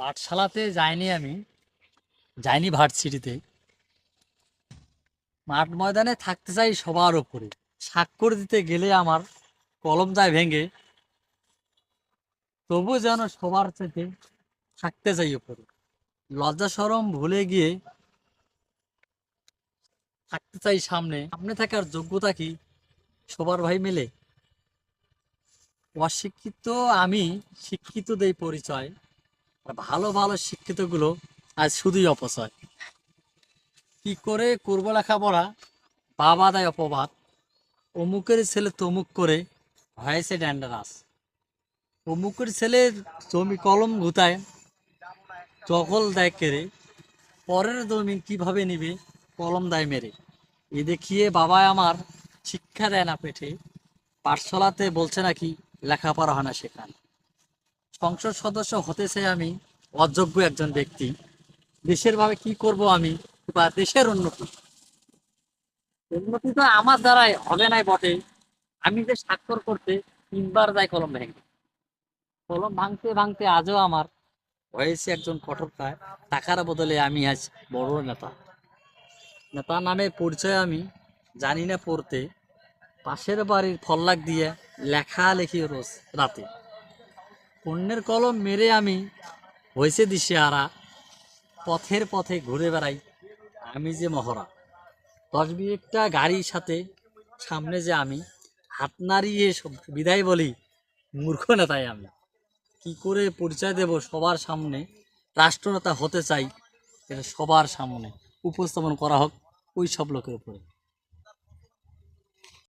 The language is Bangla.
পাঠশালাতে যাইনি আমি, যাইনি ভার্সিটিতে। মাঠ ময়দানে থাকতে চাই সবার ওপরে। স্বাক্ষর দিতে গেলে আমার কলম যায় ভেঙে তবু যেন সবার সাথে থাকতে চাই ওপরে। লজ্জা সরম ভুলে গিয়ে থাকতে চাই সামনে। সামনে থাকার যোগ্যতা কি সবার ভাই মিলে? অশিক্ষিত আমি শিক্ষিত দেই পরিচয়। ভালো ভালো শিক্ষিতগুলো আজ শুধুই অপচয়। কি করে করব লেখাপড়া? বাবা দেয় অপবাদ। অমুকের ছেলে তমুক করে হয়েছে ড্যান্ডারাস। অমুকের ছেলে জমি কলম গুতায়, জগল দেয় কেড়ে। পরের জমি কীভাবে নিবে? কলম দেয় মেরে। এ দেখিয়ে বাবা আমার শিক্ষা দেয় না পেটে। পাঠশালাতে বলছে নাকি লেখাপড়া হয় না সেখানে। সংসদ সদস্য হতে চাই আমি, অযোগ্য একজন ব্যক্তি, দেশের ভাবে কি করব আমি বা দেশের উন্নতি? উন্নতি তো আমার দ্বারাই হবে নাই বটে। আমি যে স্বাক্ষর করতে তিনবার যাই কলম ভেঙে। কলম ভাঙতে ভাঙতে আজও আমার হয়েছে একজন কঠোরকায় টাকার বদলে আমি আজ বড় নেতা। নেতা নামে পরিচয় আমি জানি না পড়তে। পাশের বাড়ির ফল্লাক দিয়ে লেখা লেখি রোজ রাতে। অন্যের কলম মেরে আমি হয়েছে দিশে আরা পথের পথে ঘুরে বেড়াই আমি যে মহড়া। দশ বিয়েকটা গাড়ির সাথে সামনে যে আমি, হাত নাড়িয়ে সব- বিদায় বলি, মূর্খ নেতাই আমি। কি করে পরিচয় দেব সবার সামনে? রাষ্ট্রনেতা হতে চাই, এটা সবার সামনে। উপস্থাপন করা হোক ওই সব লোকের উপরে।